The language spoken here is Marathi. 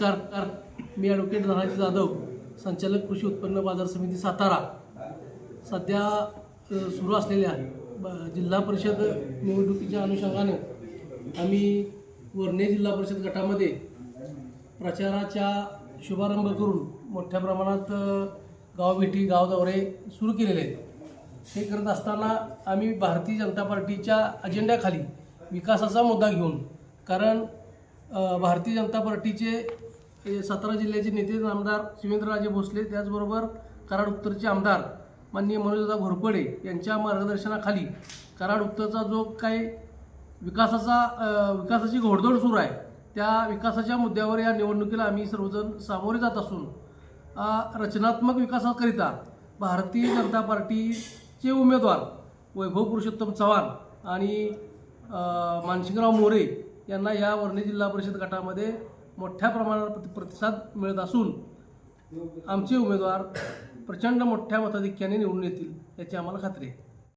नमस्कार. मी ॲडव्होकेट धनाजी जाधव संचालक कृषी उत्पन्न बाजार समिती सातारा. सध्या सुरू असलेल्या ब- जिल्हा परिषद निवडणुकीच्या अनुषंगाने आम्ही वर्णे जिल्हा परिषद गटामध्ये प्रचाराच्या शुभारंभ करून मोठ्या प्रमाणात गावभेटी गाव दौरे सुरू केलेले आहेत. हे करत असताना आम्ही भारतीय जनता पार्टीच्या अजेंड्याखाली विकासाचा मुद्दा घेऊन कारण भारतीय जनता पार्टीचे सातारा जिल्ह्याचे नेते आमदार शिवेंद्रराजे भोसले. त्याचबरोबर कराड उत्तरचे आमदार माननीय मनोजदा घोरपडे यांच्या मार्गदर्शनाखाली कराड उत्तरचा जो काही विकासाचा विकासाची घोडदौड सुरू आहे त्या विकासाच्या मुद्द्यावर या निवडणुकीला आम्ही सर्वजण सामोरे जात असून रचनात्मक विकासाकरिता भारतीय जनता पार्टीचे उमेदवार वैभव पुरुषोत्तम चव्हाण आणि मानसिंगराव मोरे यांना या वर्णे जिल्हा परिषद गटामध्ये मोठ्या प्रमाणावर प्रति- प्रतिसाद मिळत असून आमचे उमेदवार प्रचंड मोठ्या मताधिक्याने निवडून येतील याची आम्हाला खात्री आहे.